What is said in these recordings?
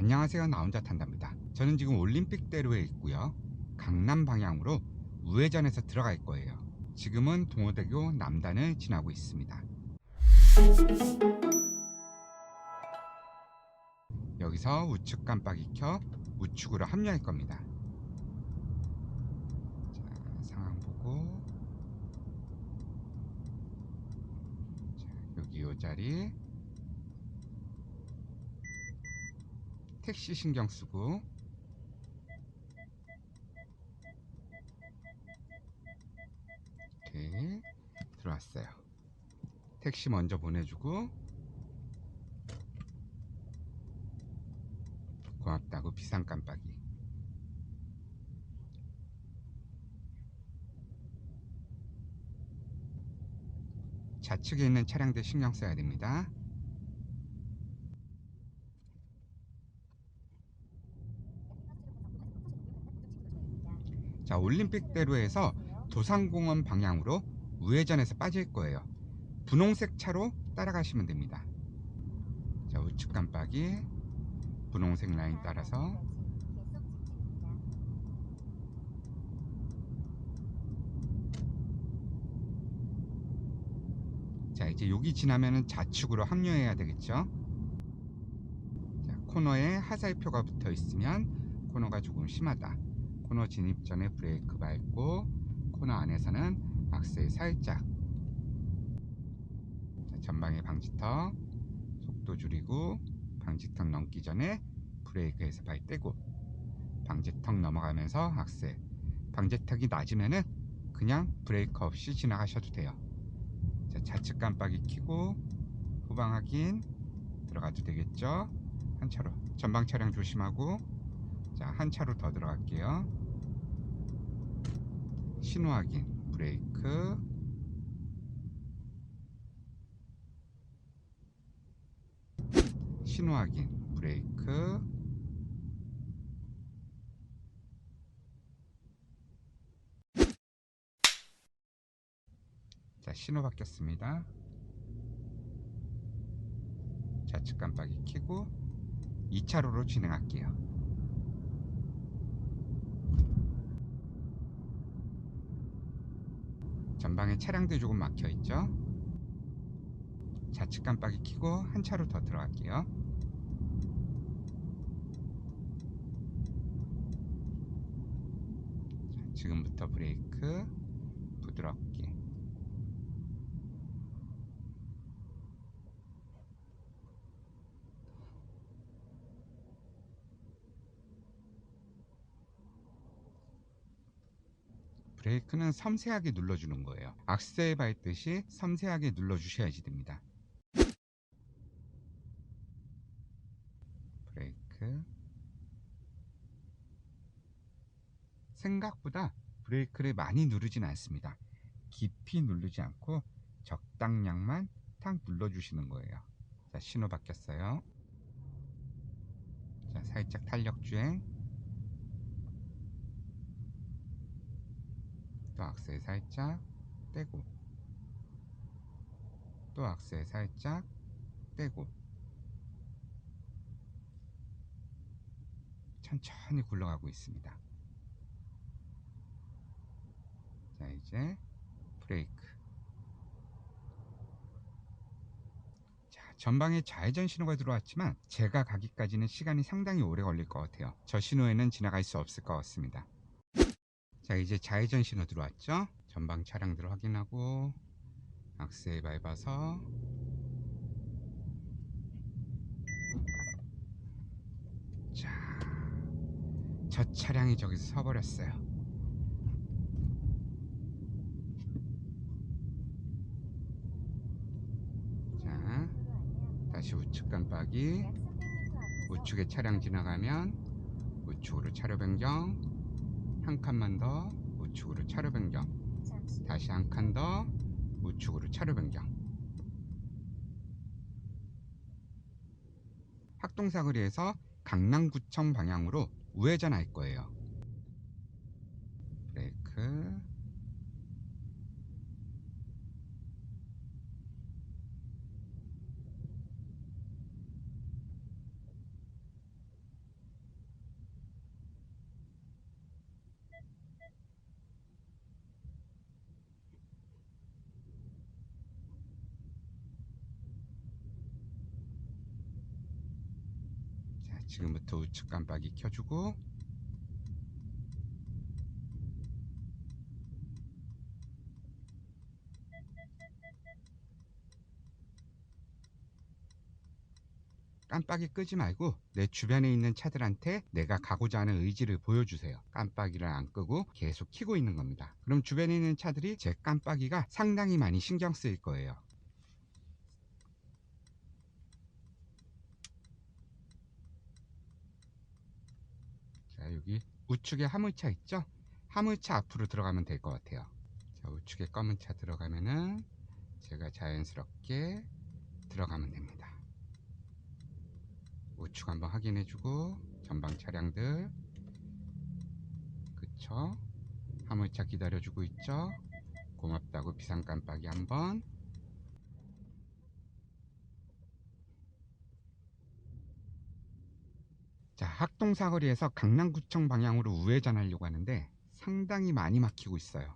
안녕하세요. 나 혼자 탄답니다. 저는 지금 올림픽대로에 있고요. 강남 방향으로 우회전해서 들어갈 거예요. 지금은 동호대교 남단을 지나고 있습니다. 여기서 우측 깜빡이 켜 우측으로 합류할 겁니다. 자 상황 보고. 자, 여기 요 자리 택시 신경 쓰고 이렇게 들어왔어요. 택시 먼저 보내주고 고맙다고 비상 깜빡이. 좌측에 있는 차량들 신경 써야 됩니다. 자, 올림픽대로에서 도산공원 방향으로 우회전해서 빠질 거예요. 분홍색 차로 따라가시면 됩니다. 자, 우측 깜빡이 분홍색 라인 따라서 자, 이제 여기 지나면은 좌측으로 합류해야 되겠죠? 자, 코너에 하살표가 붙어 있으면 코너가 조금 심하다. 코너 진입 전에 브레이크 밟고 코너 안에서는 악셀 살짝 자, 전방에 방지턱 속도 줄이고 방지턱 넘기 전에 브레이크에서 발 떼고 방지턱 넘어가면서 악셀. 방지턱이 낮으면은 그냥 브레이크 없이 지나가셔도 돼요. 자, 좌측 깜빡이 켜고 후방 확인 들어가도 되겠죠? 한 차로. 전방 차량 조심하고 자, 한 차로 더 들어갈게요. 신호 확인, 브레이크. 신호 확인, 브레이크. 자, 신호 바뀌었습니다. 좌측 깜빡이 켜고 2차로로 진행할게요. 전방에 차량들이 조금 막혀 있죠. 좌측 깜빡이 켜고 한 차로 더 들어갈게요. 자, 지금부터 브레이크 부드럽게. 브레이크는 섬세하게 눌러주는 거예요. 악셀 밟듯이 섬세하게 눌러주셔야지 됩니다. 브레이크. 생각보다 브레이크를 많이 누르진 않습니다. 깊이 누르지 않고 적당량만 탁 눌러주시는 거예요. 자, 신호 바뀌었어요. 자, 살짝 탄력 주행. 또 악셀 살짝 떼고 또 악셀 살짝 떼고 천천히 굴러가고 있습니다. 자 이제 브레이크 자 전방에 좌회전 신호가 들어왔지만 제가 가기까지는 시간이 상당히 오래 걸릴 것 같아요. 저 신호에는 지나갈 수 없을 것 같습니다. 자 이제 좌회전 신호 들어왔죠? 전방 차량들 확인하고 악셀 밟아서 자 저 차량이 저기서 서버렸어요. 자 다시 우측 깜빡이. 우측에 차량 지나가면 우측으로 차로 변경 한 칸만 더 우측으로 차로 변경. 다시 한 칸 더 우측으로 차로 변경. 학동사거리에서 강남구청 방향으로 우회전할 거예요. 브레이크 지금부터 우측 깜빡이 켜주고 깜빡이 끄지 말고 내 주변에 있는 차들한테 내가 가고자 하는 의지를 보여주세요. 깜빡이를 안 끄고 계속 켜고 있는 겁니다. 그럼 주변에 있는 차들이 제 깜빡이가 상당히 많이 신경 쓰일 거예요. 자, 여기 우측에 화물차 있죠? 화물차 앞으로 들어가면 될 것 같아요. 자, 우측에 검은 차 들어가면은 제가 자연스럽게 들어가면 됩니다. 우측 한번 확인해주고 전방 차량들 그쵸? 화물차 기다려주고 있죠? 고맙다고 비상 깜빡이 한번 자 학동 사거리에서 강남구청 방향으로 우회전하려고 하는데 상당히 많이 막히고 있어요.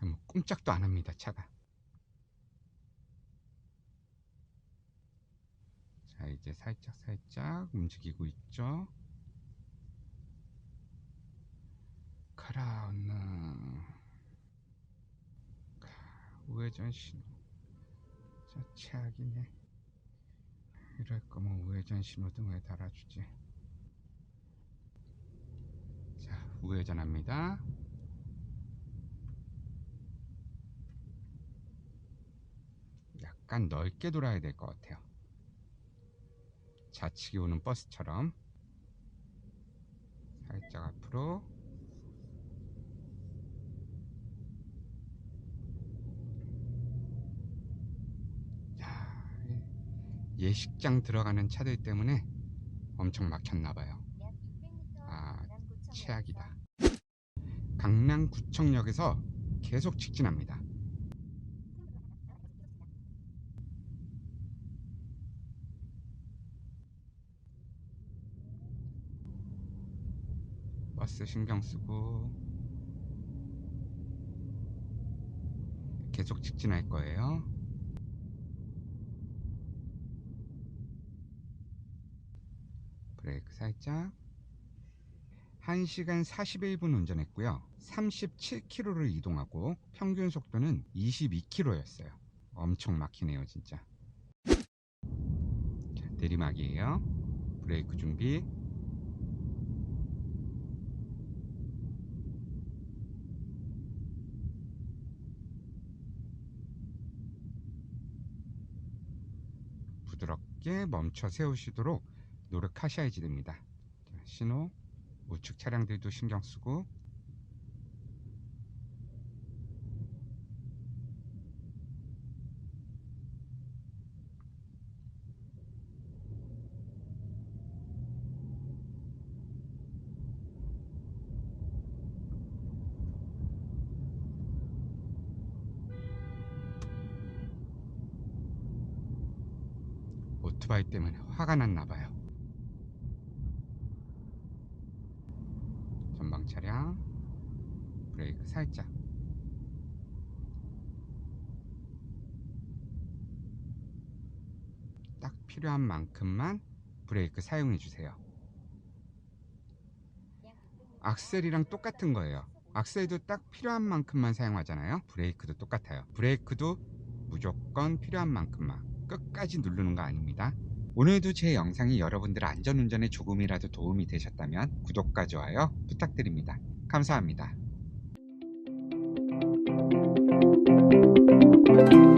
뭐 꼼짝도 안 합니다 차가. 자 이제 살짝 살짝 움직이고 있죠? 크라운 우회전 신호. 저 최악이네 이럴 거면 우회전 신호등을 달아주지? 자 우회전합니다. 약간 넓게 돌아야 될 것 같아요. 좌측이 오는 버스처럼. 살짝 앞으로 야, 이 예식장 들어가는 차들 때문에 엄청 막혔나봐요. 아, 최악이다. 강남구청역에서 계속 직진합니다. 버스 신경 쓰고 계속 직진할 거예요. 브레이크 살짝. 1시간 41분 운전했고요. 37km를 이동하고 평균 속도는 22km였어요. 엄청 막히네요, 진짜. 자, 내리막이에요. 브레이크 준비. 부드럽게 멈춰 세우시도록 노력하셔야지 됩니다. 자, 신호, 우측 차량들도 신경 쓰고 오토바이 때문에 화가 났나 봐요. 전방 차량 브레이크 살짝 딱 필요한 만큼만 브레이크 사용해 주세요. 악셀이랑 똑같은 거예요. 악셀도 딱 필요한 만큼만 사용하잖아요. 브레이크도 똑같아요. 브레이크도 무조건 필요한 만큼만 끝까지 누르는 거 아닙니다. 오늘도 제 영상이 여러분들 안전운전에 조금이라도 도움이 되셨다면 구독과 좋아요 부탁드립니다. 감사합니다. Música